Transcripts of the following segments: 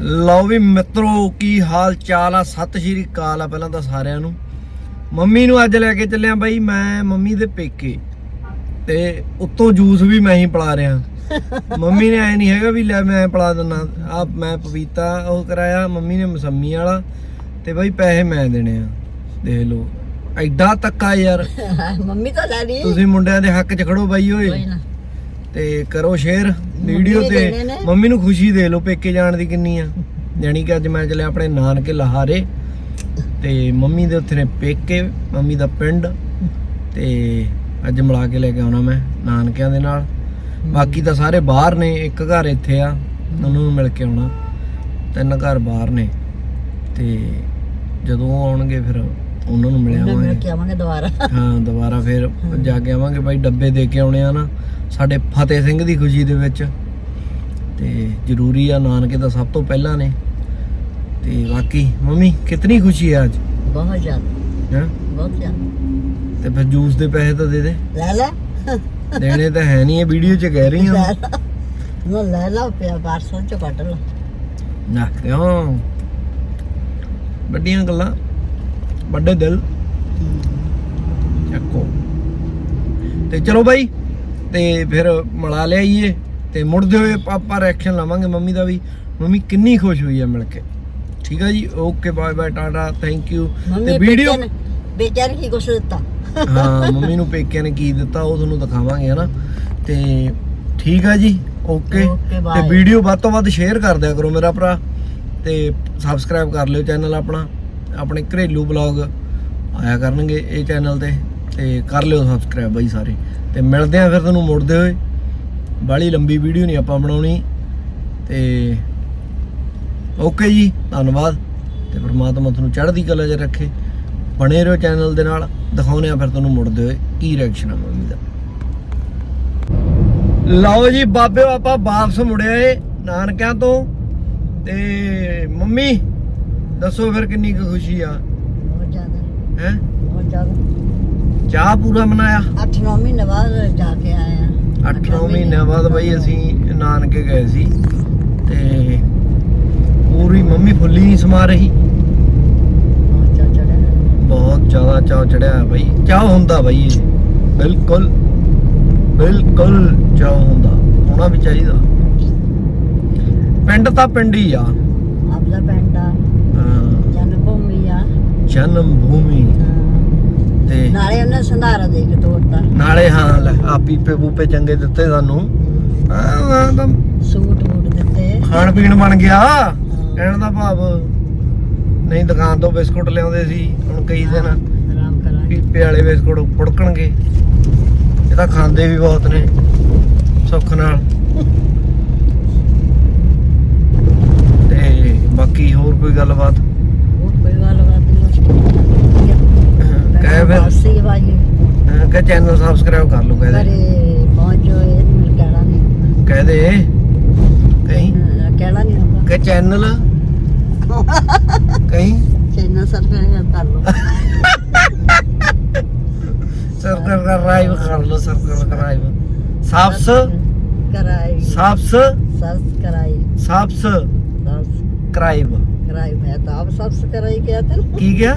ਲਓ ਵੀ ਮਿੱਤਰੋ ਕੀ ਹਾਲ ਚਾਲ ਆ? ਸਤਿ ਸ਼੍ਰੀ ਅਕਾਲ ਆ ਪਹਿਲਾਂ ਤਾਂ ਸਾਰਿਆਂ ਨੂੰ। ਮੰਮੀ ਨੂੰ ਅੱਜ ਲੈ ਕੇ ਚੱਲਿਆ ਬਾਈ ਮੈਂ ਮੰਮੀ ਦੇ ਪੇਕੇ। ਤੇ ਉੱਤੋਂ ਜੂਸ ਵੀ ਮੈਂ ਹੀ ਪਿਲਾ ਰਿਹਾ। ਮੰਮੀ ਨੇ ਐ ਨਹੀਂ ਹੈਗਾ ਵੀ ਲੈ ਮੈਂ ਪਿਲਾ ਦਿੰਨਾ। ਆ ਮੈਂ ਪਪੀਤਾ ਉਹ ਕਰਾਇਆ ਮੰਮੀ ਨੇ ਮਸੰਮੀ ਵਾਲਾ। ਤੇ ਬਾਈ ਪੈਸੇ ਮੈਂ ਦੇਣੇ ਆ। ਦੇਖ ਲਓ ਐਡਾ ਤੱਕਾ ਯਾਰ। ਮੰਮੀ ਤੋਂ ਲੈ ਲਈ। ਤੁਸੀਂ ਮੁੰਡਿਆਂ ਦੇ ਹੱਕ 'ਚ ਖੜੋ ਬਾਈ ਓਏ। ਤੇ ਕਰੋ ਸ਼ੇਅਰ ਵੀਡੀਓ ਤੇ। ਮੰਮੀ ਨੂੰ ਖੁਸ਼ੀ ਦੇ ਲਓ ਪੇਕੇ ਜਾਣ ਦੀ ਕਿੰਨੀ ਆ। ਜਾਣੀ ਕਿ ਅੱਜ ਮੈਂ ਚੱਲਿਆ ਆਪਣੇ ਨਾਨਕੇ ਲਹਾਰੇ ਤੇ ਮੰਮੀ ਦੇ ਉੱਥੇ ਨੇ ਪੇਕੇ ਮੰਮੀ ਦਾ ਪਿੰਡ ਤੇ ਅੱਜ ਮਿਲਾ ਕੇ ਲੈ ਕੇ ਆਉਣਾ ਮੈਂ ਨਾਨਕਿਆਂ ਦੇ ਨਾਲ। ਬਾਕੀ ਤਾਂ ਸਾਰੇ ਬਾਹਰ ਨੇ ਇੱਕ ਘਰ ਇੱਥੇ ਆ ਉਹਨਾਂ ਨੂੰ ਮਿਲ ਕੇ ਆਉਣਾ। ਤਿੰਨ ਘਰ ਬਾਹਰ ਨੇ ਤੇ ਜਦੋਂ ਆਉਣਗੇ ਫਿਰ ਉਹਨਾਂ ਨੂੰ ਮਿਲ ਉਹਨੇ ਮਿਲ ਆਵਾਂਗੇ। ਕੇ ਆਵਾਂਗੇ ਦੁਬਾਰਾ। ਹਾਂ ਦੁਬਾਰਾ ਫਿਰ ਜਾ ਕੇ ਆਵਾਂਗੇ ਭਾਈ ਡੱਬੇ ਦੇ ਕੇ ਆਉਣੇ ਆ ਨਾ। ਸਾਡੇ ਫਤਿਹ ਸਿੰਘ ਦੀ ਖੁਸ਼ੀ ਦੇ ਵਿੱਚ ਤੇ ਜ਼ਰੂਰੀ ਆ ਨਾਨਕੇ ਤਾਂ ਸਭ ਤੋਂ ਪਹਿਲਾਂ ਨੇ। ਤੇ ਬਾਕੀ ਮੰਮੀ ਕਿਤਨੀ ਖੁਸ਼ੀ ਹੈ ਅੱਜ? ਬਹੁਤ ਜ਼ਿਆਦਾ। ਹੈ? ਬਹੁਤ ਜ਼ਿਆਦਾ। ਤੇ ਫਿਰ ਜੂਸ ਦੇ ਪੈਸੇ ਤਾਂ ਦੇ ਦੇ। ਲੈ ਲੈ। ਦੇਣੇ ਤਾਂ ਹੈ ਨਹੀਂ ਇਹ ਵੀਡੀਓ 'ਚ ਕਹਿ ਰਹੀ ਹਾਂ। ਨਾ ਲੈ। ਲਾ ਪਿਆ ਬਾਰਸੋਂ ਚ ਕੱਢ ਲਾ। ਨਾ ਕਿਉਂ? ਵੱਡੀਆਂ ਗੱਲਾਂ। ਵੱਡੇ ਦਿਲ। ਚੱਕੋ। ਤੇ ਚਲੋ ਬਾਈ ਤੇ ਫਿਰ ਮਿਲਾ ਲਿਆਈਏ ਤੇ ਮੁੜਦੇ ਹੋਏ ਆਪਾਂ ਰਿਐਕਸ਼ਨ ਲਵਾਂਗੇ ਮੰਮੀ ਦਾ ਵੀ। ਮੰਮੀ ਕਿੰਨੀ ਖੁਸ਼ ਹੋਈ ਆ ਮਿਲ ਕੇ। ਠੀਕ ਆ ਜੀ? Okay bye bye tata thank you ਤੇ ਵੀਡੀਓ ਬੇਚਾਰੇ ਕੀ ਕੁਛ ਦਿੱਤਾ? ਹਾਂ ਮੰਮੀ ਨੂੰ ਪੇਕਿਆਂ ਨੇ ਕੀ ਦਿੱਤਾ ਉਹ ਤੁਹਾਨੂੰ ਦਿਖਾਵਾਂਗੇ ਹਨਾ? ਤੇ ਠੀਕ ਆ ਜੀ? ਓਕੇ ਤੇ. ਵੀਡੀਓ ਵੱਧ ਤੋਂ ਵੱਧ ਸ਼ੇਅਰ ਕਰ ਦਿਆ ਕਰੋ ਮੇਰਾ ਭਰਾ। ਤੇ ਸਬਸਕ੍ਰਾਈਬ ਕਰ ਲਿਓ ਚੈਨਲ ਆਪਣਾ। ਆਪਣੇ ਘਰੇਲੂ ਬਲੌਗ ਆਇਆ ਕਰਨਗੇ ਇਹ ਚੈਨਲ ਤੇ। ਤੇ ਕਰ ਲਿਓ ਸਬਸਕ੍ਰਾਈਬ ਬਾਈ ਸਾਰੇ। ਤੇ ਮਿਲਦੇ ਆ ਫਿਰ ਤੁਹਾਨੂੰ ਮੁੜਦੇ ਹੋਏ। ਬਾਲੀ ਲੰਬੀ ਵੀਡੀਓ ਨਹੀਂ ਆਪਾਂ ਬਣਾਉਣੀ। ਤੇ ਓਕੇ ਜੀ ਧੰਨਵਾਦ। ਤੇ ਪ੍ਰਮਾਤਮਾ ਤੁਹਾਨੂੰ ਚੜ੍ਹਦੀ ਕਲਾ 'ਚ ਰੱਖੇ। ਬਣੇ ਰਹੋ ਚੈਨਲ ਦੇ ਨਾਲ। ਦਿਖਾਉਨੇ ਆ ਫਿਰ ਤੁਹਾਨੂੰ ਮੁੜਦੇ ਹੋਏ ਕੀ ਰਿਐਕਸ਼ਨ ਆ ਮੰਮੀ ਦਾ। ਲਓ ਜੀ ਬਾਬੇ ਆਪਾਂ ਵਾਪਸ ਮੁੜਿਆ ਏ ਨਾਨਕਿਆਂ ਤੋਂ। ਤੇ ਮੰਮੀ ਦੱਸੋ ਫਿਰ ਕਿੰਨੀ ਕੁ ਖੁਸ਼ੀ ਆ? ਬਹੁਤ ਜ਼ਿਆਦਾ। ਹੈ? ਬਹੁਤ ਜ਼ਿਆਦਾ। ਚਾਹ ਪੂਰਾ ਮਨਾਇਆ? 8-9 ਮਹੀਨੇ ਬਾਅਦ ਜਾ ਕੇ ਆਏ ਆ। 8-9 ਮਹੀਨਿਆਂ ਬਾਅਦ ਬਈ ਅਸੀਂ ਨਾਨਕੇ ਗਏ ਸੀ ਤੇ ਪੂਰੀ ਮੰਮੀ ਫੁੱਲੀ ਨਹੀਂ ਸਮਾ ਰਹੀ। ਬਹੁਤ ਜ਼ਿਆਦਾ ਚਾਅ ਚੜਿਆ ਬਈ। ਚਾਹ ਹੁੰਦਾ ਬਈ ਇਹ। ਬਿਲਕੁਲ ਬਿਲਕੁਲ ਚਾਹ ਹੁੰਦਾ। ਹੋਣਾ ਵੀ ਚਾਹੀਦਾ। ਪਿੰਡ ਤਾਂ ਪਿੰਡ ਹੀ ਆ। ਆਪਦਾ ਪਿੰਡ ਆ। ਹਾਂ, ਜਨ ਭੂਮੀ ਆ। ਜਨਮ ਭੂਮੀ। ਹਾਂ। ਨਾਲੇ ਉਹਨੇ ਸੰਧਾਰਾ ਦੇ ਕੇ ਤੋਰਤਾ ਨਾਲੇ ਹਾਂ ਲੈ ਆ ਪੀਪੇ ਬੂਪੇ ਚੰਗੇ ਦਿੱਤੇ ਸਾਨੂੰ। ਆਹ ਤਾਂ ਸੂਟ ਬੂਟ ਦਿੱਤੇ। ਖਾਣ ਪੀਣ ਬਣ ਗਿਆ। ਕਹਿਣ ਦਾ ਭਾਵ ਨਹੀਂ ਦੁਕਾਨ ਤੋਂ ਬਿਸਕੁਟ ਲਿਆਉਂਦੇ ਸੀ ਹੁਣ ਕਈ ਦਿਨ ਆਰਾਮ ਕਰਾਂਗੇ। ਪੀਪੇ ਵਾਲੇ ਬਿਸਕੁਟ ਪੁੜਕਣਗੇ ਇਹ ਤਾਂ ਖਾਂਦੇ ਵੀ ਬਹੁਤ ਨੇ ਸੁੱਖ ਨਾਲ। ਤੇ ਬਾਕੀ ਹੋਰ ਕੋਈ ਗੱਲਬਾਤ? ਹੋਰ ਕੋਈ ਗੱਲਬਾਤ ਨਹੀਂ। ਕਹਿ ਫਿਰ। ਸੀ ਬਾਜੀ ਕਿ ਚੈਨਲ ਸਬਸਕ੍ਰਾਈਬ ਕਰ ਲਓ ਕਹਿ ਦੇ ਘਰੇ ਪਹੁੰਚੋ ਇਹ ਮਿਲ ਕਹਿਣਾ ਨਹੀਂ ਕਹਿ ਦੇ। ਕਹੀਂ? ਹਾਂ, ਕਹਿਣਾ ਨਹੀਂ ਹੁੰਦਾ। ਕਿ ਚੈਨਲ ਕਹੀਂ? ਚੈਨਲ ਸਬਸਕ੍ਰਾਈਬ ਕਰ ਲਓ। ਸਬਸਕ੍ਰਾਈਬ ਕਰ ਲਓ ਸਬਸਕ੍ਰਾਈਬ ਸਾਬਸ ਕਰਾਈ ਸਾਬਸ ਸਬਸਕ੍ਰਾਈਬ ਸਬਸਕ੍ਰਾਈਬ ਸਬਸਕ੍ਰਾਈਬ ਹੈ ਤਾਂ ਆਪ ਸਬਸਕ੍ਰਾਈਬ ਕਿਹਾ ਤਾ ਨਾ ਕੀ ਗਿਆ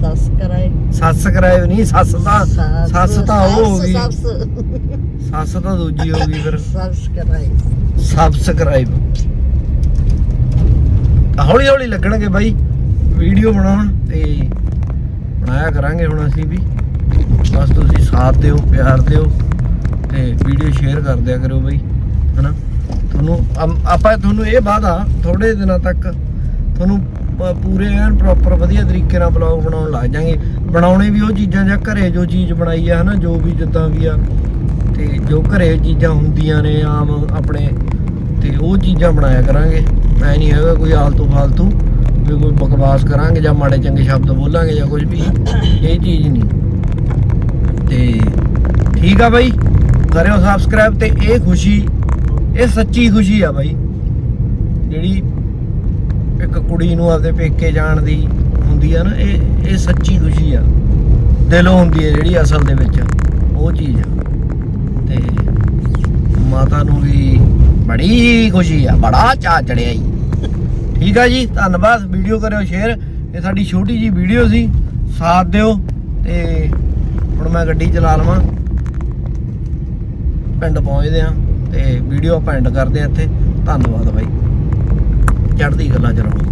ਸਬਸਕ੍ਰਾਈਬ ਸਬਸਕ੍ਰਾਈਬ ਨਹੀਂ ਸੱਸ ਤਾਂ ਸੱਸ ਤਾਂ ਉਹ ਹੋ ਗਈ। ਸੱਸ। ਤਾਂ ਦੂਜੀ ਹੋ ਗਈ ਫਿਰ। ਸਬਸਕ੍ਰਾਈਬ ਸਬਸਕ੍ਰਾਈਬ ਹੌਲੀ ਹੌਲੀ ਲੱਗਣਗੇ ਬਾਈ ਵੀਡੀਓ ਬਣਾਉਣ ਤੇ ਬਣਾਇਆ ਕਰਾਂਗੇ ਹੁਣ ਅਸੀਂ ਵੀ। ਬਸ ਤੁਸੀਂ ਸਾਥ ਦਿਓ ਪਿਆਰ ਦਿਓ ਤੇ ਵੀਡੀਓ ਸ਼ੇਅਰ ਕਰ ਦਿਆ ਕਰੋ ਬਾਈ ਹਨਾ? ਤੁਹਾਨੂੰ ਆਪਾਂ ਤੁਹਾਨੂੰ ਇਹ ਵਾਦਾ ਥੋੜੇ ਦਿਨਾਂ ਤੱਕ ਤੁਹਾਨੂੰ ਪੂਰੇ ਐਨ ਪ੍ਰੋਪਰ ਵਧੀਆ ਤਰੀਕੇ ਨਾਲ ਬਲੌਗ ਬਣਾਉਣ ਲੱਗ ਜਾਾਂਗੇ। ਬਣਾਉਣੇ ਵੀ ਉਹ ਚੀਜ਼ਾਂ ਜਾਂ ਘਰੇ ਜੋ ਚੀਜ਼ ਬਣਾਈ ਆ ਹਨਾ, ਜੋ ਵੀ ਜਿੱਦਾਂ ਵੀ ਆ, ਤੇ ਜੋ ਘਰੇ ਚੀਜ਼ਾਂ ਹੁੰਦੀਆਂ ਨੇ ਆਮ ਆਪਣੇ, ਤੇ ਉਹ ਚੀਜ਼ਾਂ ਬਣਾਇਆ ਕਰਾਂਗੇ। ਐ ਨਹੀਂ ਹੈਗਾ ਕੋਈ ਆਲਤੂ ਫਾਲਤੂ, ਵੀ ਕੋਈ ਬਕਵਾਸ ਕਰਾਂਗੇ ਜਾਂ ਮਾੜੇ ਚੰਗੇ ਸ਼ਬਦ ਬੋਲਾਂਗੇ ਜਾਂ ਕੁਝ ਵੀ, ਇਹ ਚੀਜ਼ ਨਹੀਂ ਤੇ ਠੀਕ ਆ ਬਾਈ, ਕਰਿਓ ਸਬਸਕ੍ਰਾਈਬ ਤੇ ਇਹ ਖੁਸ਼ੀ, ਇਹ ਸੱਚੀ ਖੁਸ਼ੀ ਆ ਬਾਈ। ਜਿਹੜੀ ਇੱਕ ਕੁੜੀ ਨੂੰ ਆਪਦੇ ਪੇਕੇ ਜਾਣ ਦੀ ਹੁੰਦੀ ਆ ਨਾ, ਇਹ ਇਹ ਸੱਚੀ ਖੁਸ਼ੀ ਆ। ਦਿਲੋਂ ਹੁੰਦੀ ਹੈ ਜਿਹੜੀ ਅਸਲ ਦੇ ਵਿੱਚ, ਉਹ ਚੀਜ਼ ਆ। ਤੇ ਮਾਤਾ ਨੂੰ ਵੀ ਬੜੀ ਖੁਸ਼ੀ ਆ, ਬੜਾ ਚਾਅ ਚੜਿਆ ਜੀ। ਠੀਕ ਆ ਜੀ, ਧੰਨਵਾਦ, ਵੀਡੀਓ ਕਰਿਓ, ਸ਼ੇਅਰ। ਇਹ ਸਾਡੀ ਛੋਟੀ ਜੀ ਵੀਡੀਓ ਸੀ, ਸਾਥ ਦਿਓ ਤੇ ਹੁਣ ਮੈਂ ਗੱਡੀ ਚਲਾ ਲਵਾਂ। ਪਿੰਡ ਪਹੁੰਚਦੇ ਆ ਤੇ ਵੀਡੀਓ ਆਪਾਂ ਐਂਡ ਕਰਦੇ ਆ ਇੱਥੇ। ਧੰਨਵਾਦ ਬਾਈ। ਚੜ੍ਹਦੀ ਗੱਲਾਂ ਚ ਰਹੋ।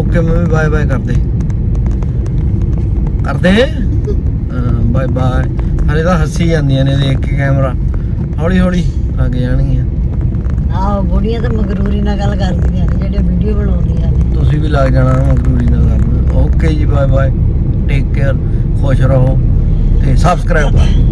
ਓਕੇ ਮੰਮੀ ਬਾਏ ਬਾਏ ਕਰਦੇ। ਕਰਦੇ? ਬਾਏ ਬਾਏ ਹਲੇ ਤਾਂ ਹੱਸੀ ਜਾਂਦੀਆਂ ਨੇ ਦੇਖ ਕੇ ਕੈਮਰਾ ਹੌਲੀ ਹੌਲੀ ਲੱਗ ਜਾਣਗੀਆਂ। ਆਹ ਬੁੜੀਆਂ ਤਾਂ ਮਗਰੂਰੀ ਨਾਲ ਗੱਲ ਕਰਦੀਆਂ ਨੇ ਜਿਹੜੇ ਵੀਡੀਓ ਬਣਾਉਂਦੀਆਂ ਨੇ। ਤੁਸੀਂ ਵੀ ਲੱਗ ਜਾਣਾ ਮਗਰੂਰੀ ਨਾਲ ਕਰਨ ਓਕੇ ਜੀ ਬਾਏ ਬਾਏ ਟੇਕ ਕੇਅਰ ਖੁਸ਼ ਰਹੋ ਤੇ ਸਬਸਕ੍ਰਾਈਬ ਕਰੋ